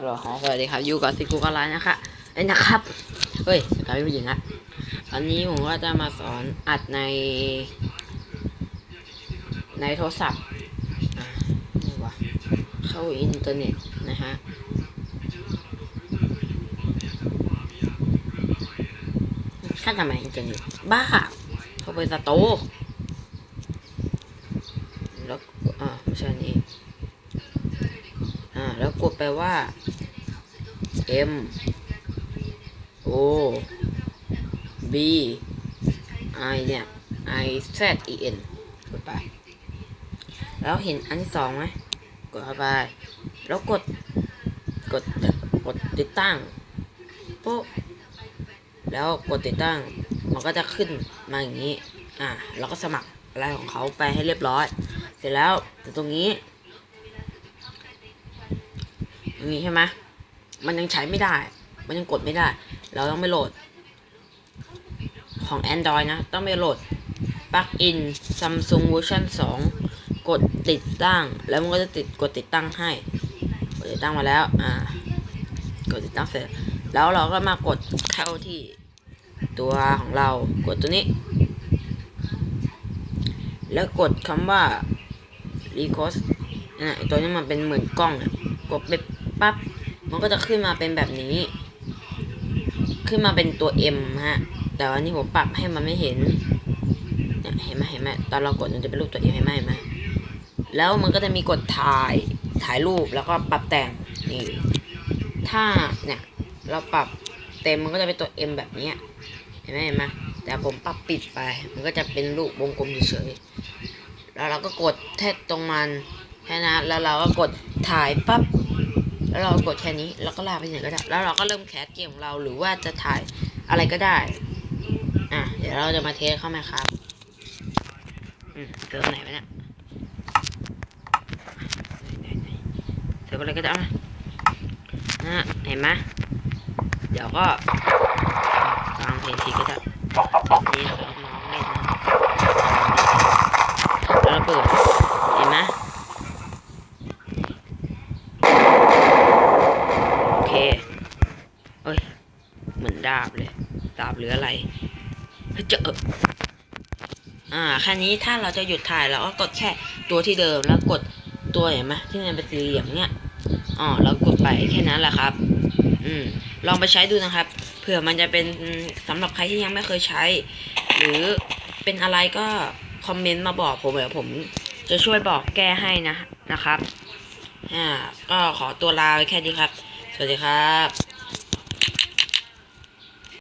ฮัลโหลครับสวัสดีครับอยู่กับซิกุกอะไรนะคะเอ้ยนะครับเฮ้ยสกายเป็นผู้หญิงอะอันนี้ผมก็จะมาสอนอัดใน ในโทรศัพท์นี่วะเข้าอินเทอร์เน็ตนะฮะขั้นทำไมอินเทอร์เน็ตบ้า เข้าไปสโตร์แล้วอ่าไม่ใช่นี่ แล้วกดไปว่า M O B I เนี่ย I Z E N กดไป แล้วเห็นอันที่สองไหมกดเข้าไป แล้วกด กด กดติดตั้งปุ๊บแล้วกดติดตั้ง มันก็จะขึ้นมาอย่างนี้ อ่าแล้วก็สมัครอะไรของเขาไปให้เรียบร้อย เสร็จแล้วถึงตรงนี้ นี้ใช่ไหมมันยังใช้ไม่ได้ มันยังกดไม่ได้ เราต้องไปโหลด ของ Android นะ ต้องไปโหลด plugin Samsung version 2 กดติดตั้ง แล้วมันก็จะติดกดติดตั้งให้กดติดตั้งมาแล้ว อ่า กดติดตั้งเสร็จ แล้วเราก็มากดเข้าที่ตัวของเรา กดตัวนี้ แล้วกดคำว่า request อะตัวนี้มันเป็นเหมือนกล้องกดไป ปั๊บมันก็จะขึ้นมาเป็นแบบนี้ ขึ้นมาเป็นตัว M ฮะ แต่วันนี้ผมปรับให้มันไม่เห็นเนี่ยเห็นไหมเห็นไหมตอนเรากดมันจะเป็นรูปตัว M เห็นไหมเห็นไหมแล้วมันก็จะมีกดถ่ายถ่ายรูปแล้วก็ปรับแต่งนี่ถ้าเนี่ยเราปรับเต็มมันก็จะเป็นตัว M แบบนี้เห็นไหมเห็นไหมแต่ผมปรับปิดไป มันก็จะเป็นรูปวงกลมเฉยๆแล้วเราก็กดแท็ตรงมันแค่นั้นแล้วเราก็กดถ่ายปั๊บ แล้วเรากดแค่นี้แล้วก็ลากไปไหนก็ได้ แล้วเราก็เริ่มแคสเกมของเราหรือว่าจะถ่ายอะไรก็ได้ อะ เดี๋ยวเราจะมาเทสเข้าไหมครับอืมเจอไหนวะเนี่ยไหนไหนเจอะไรก็ได้นะนะเห็นไหมเดี๋ยวก็ฟังเพลงทีก็ได้นนะแล้วเราเปิดเห็นไหม โอเค เอ้ย เหมือน ดาบเลย ดาบหรืออะไรเจออ่าแค่นี้ถ้าเราจะหยุดถ่ายเราก็กดแค่ตัวที่เดิมแล้วกดตัวเห็นไหมที่มันเป็นสี่เหลี่ยมเนี่ยอ๋อเรากดไปแค่นั้นแหละครับ อืม ลองไปใช้ดูนะครับ เผื่อมันจะเป็นสำหรับใครที่ยังไม่เคยใช้ หรือเป็นอะไรก็คอมเมนต์มาบอกผมเดี๋ยวผมจะช่วยบอกแก้ให้นะนะครับ อ่า ก็ขอตัวลาไปแค่นี้ครับ สวัสดีครับ